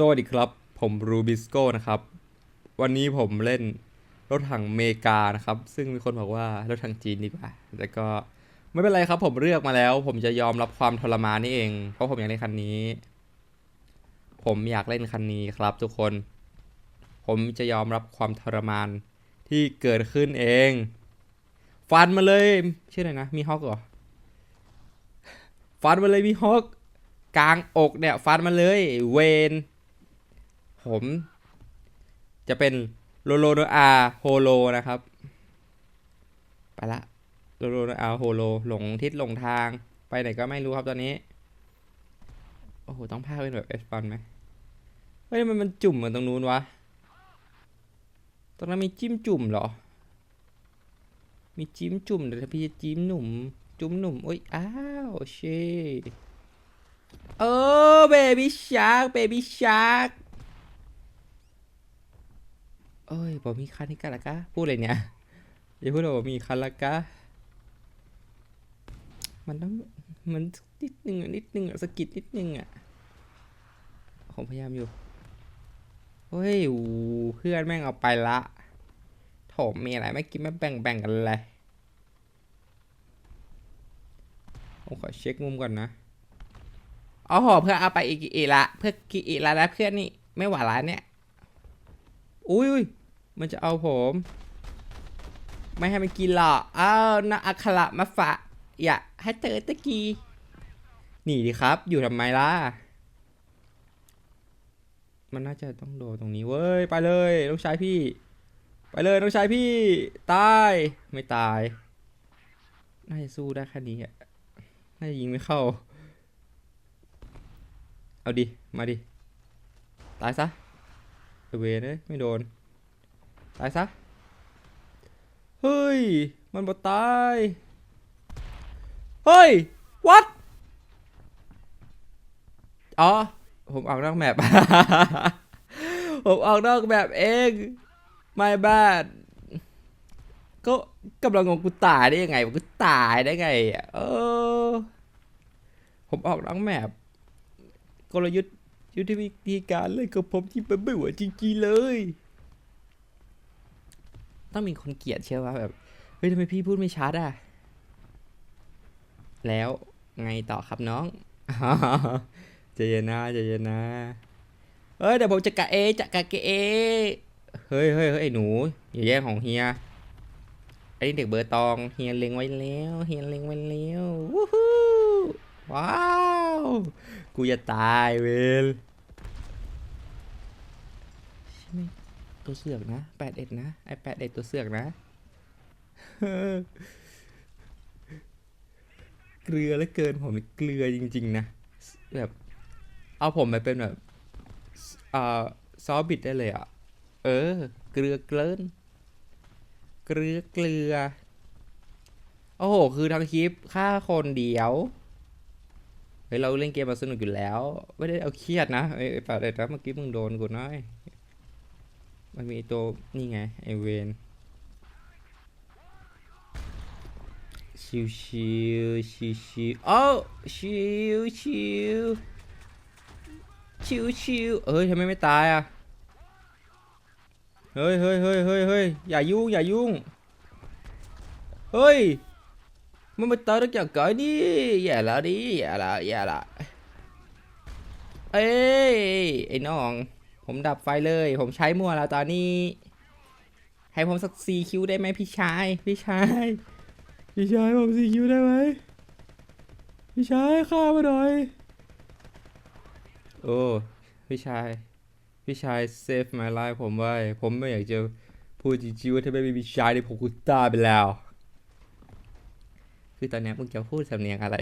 สวัสดีครับ ผมรูบิสโก้นะครับ วันนี้ผมเล่นรถถังเมกานะครับ ซึ่งมีคนบอกว่ารถถังจีนดีกว่า แต่ก็ไม่เป็นไรครับ ผมเลือกมาแล้ว ผมจะยอมรับความทรมานนี่เอง เพราะผมอยากเล่นคันนี้ ผมอยากเล่นคันนี้ครับ ทุกคน ผมจะยอมรับความทรมานที่เกิดขึ้นเอง ฟันมาเลย ชื่ออะไรนะ มีฮอกเหรอ ฟันมาเลยมีฮอกกลางอกเนี่ย ฟันมาเลย เวน ผม จะเป็นโลโลโนอาโฮโลนะครับ ไปละโลโลโนอาโฮโลหลงทิศหลงทาง ไปไหนก็ไม่รู้ครับตอนนี้ โอ้โห ต้องพาเป็นแบบเอสปันไหมเฮ้ยมันมันจุ่มเหมือนตรงนู้นวะ ตรงนั้นมีจิ้มจุ่มเหรอ มีจิ้มจุ่มเดี๋ยวพี่จะจิ้มหนุ่ม จุ่มหนุ่มโอ้ย อ้าวเชเออเบบี้ชาร์กเบบี้ชาร์ก เอ้ยบอกมีคันให้กันละกะพูดเลยเนี่ยอย่าพูดว่ามีคันละกะมันต้องมันนิดนึงอะนิดนึงอะสะกิดนิดนึงอะผมพยายามอยู่เฮ้ยเพื่อนแม่งเอาไปละโถมมีอะไรไม่กินไม่แบ่งแบ่งกันเลยผมขอเช็คมุมก่อนนะอ๋อเพื่อเอาไปอีกอีละ เพื่อกีอีละนะเพื่อนนี่ไม่หวานละเนี่ย อุ้ยมันจะเอาผม ไม่ให้มันกินหรอกอ้าวนะอัคระมาฝะอย่าให้เจอตะกี้หนีดิครับ อยู่ทำไมล่ะ มันน่าจะต้องโดนตรงนี้เว้ย ไปเลยน้องชายพี่ ไปเลยน้องชายพี่ ตาย ไม่ตาย น่าจะสู้ได้แค่นี้อะน่าจะยิงไม่เข้า เอาดิ มาดิ ตายซะ เวนเอ้ยไม่โดน ตายซะ เฮ้ย มันบ่ตาย เฮ้ย what อ๋อ ผมออกนอกแมป ผมออกนอกแมปเอง ไม่บ้านก็กำลังงงกูตายได้ยังไงกูตายได้ไงอะเออผมออกนอกแมปกลยุทธ์ ยุทธวิธีการเล่นกับผมที่เป็นไม่ไหวจริงๆเลย ต้องมีคนเกลียดเชื่อว่าแบบเฮ้ยทำไมพี่พูดไม่ชัดอะ แล้วไงต่อครับน้องใจเย็นนะใจเย็นนะเฮ้ยเดี๋ยวผมจะกะเอจะกะเกเอเฮ้ยเฮ้ยเฮ้ยไอ้หนูอย่าแย่งของเฮียไอ้เด็กเบอร์ตองเฮียเล็งไว้แล้วเฮียเล็งไว้แล้ววู้ฮู้ ว้าว กูจะตายเวลใช่ไหมตัวเสือกนะแปดเอ็ดนะ ไอแปดเอ็ดตัวเสือกนะ เกลือเหลือเกินผมเกลือจริง ๆ นะ แบบ เอาผมไปเป็นแบบอ่าซอบิดได้เลยอะ เออ เกลือเกลินเกลือเกลือ โอ้โห คือทั้งคลิปฆ่าคนเดียว เฮ้ยเราเล่นเกมมาสนุกอยู่แล้ว ไม่ได้เอาเครียดนะไอ้ไอ้ปาเด็ดนะเมื่อกี้มึงโดนกูน้อยมันมีตัวนี่ไงไอเวนชิวชิวชิวชิวโอ้ชิวชิวชิวชิวเฮ้ยทำไมไม่ตายอะเฮ้ยเฮ้ยเฮ้ยเฮ้ยเฮ้ยอย่ายุ่งอย่ายุ่งเฮ้ย มันมาตายแล้วจากก่อนดิอย่าละดิอย่าละอย่าละเอ้ยไอ้น้อง ผมดับไฟเลย ผมใช้มั่วแล้วตอนนี้ ให้ผมสักสี่คิวได้ไหมพี่ชาย พี่ชาย พี่ชายผมสี่คิวได้ไหมพี่ชายฆ่ามาหน่อย โอ้ พี่ชาย พี่ชายเซฟ my life ผมไว้ ผมไม่อยากจะพูดจริงๆว่าถ้าไม่มีพี่ชายเนี่ยผมกูตายไปแล้ว คือตอนนี้มึงจะพูดสำเนียงอะไร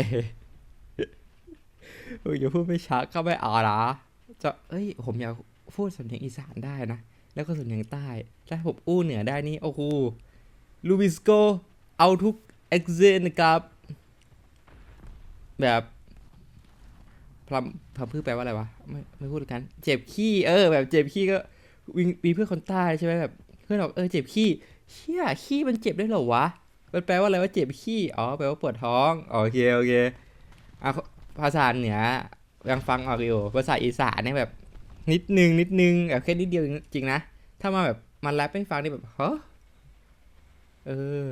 มึงจะพูดไม่ชัดก็ไม่เออกนะจะเอ้ย ผมอยากพูดสำเนียงอีสานได้นะ แล้วก็สำเนียงใต้ ถ้าผมอู้เหนือได้นี่ โอ้โห ลูบิสโก เอาทุกเอ็กเซนนะครับ แบบพลัมพลัมพืชแปลว่าอะไรวะ ไม่ไม่พูดกัน เจ็บขี้ เออ แบบเจ็บขี้ก็วิงมีเพื่อนคนใต้ใช่ไหมแบบ เพื่อนบอกเออเจ็บขี้ เชี่ยขี้มันเจ็บได้เหรอวะ มันแปลว่าอะไรว่าเจ็บขี้ อ๋อ แปลว่าปวดท้อง โอเค โอเคอะภาษาเหนือยังฟังออกอยู่ ภาษาอีสานเนี่ยแบบ นิดนึง นิดนึงแบบแค่นิดเดียวจริงนะ ถ้ามาแบบมาแรปให้ฟังนี่แบบเฮ้อเออ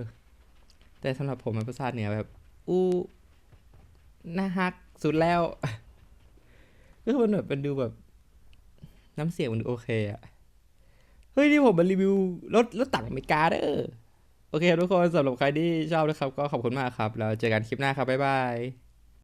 แต่สำหรับผมมันภาษาเหนือแบบ อู้น่าฮักสุดแล้วก็คือมันแบบมันดูแบบ น้ำเสียงมันดูโอเคอะเฮ้ย นี่ผมมารีวิวรถรถต่างอเมริกาเด้อ โอเคทุกคนสำหรับใครที่ชอบนะครับ ก็ขอบคุณมากครับ แล้วเจอกันคลิปหน้าครับ บ๊ายบาย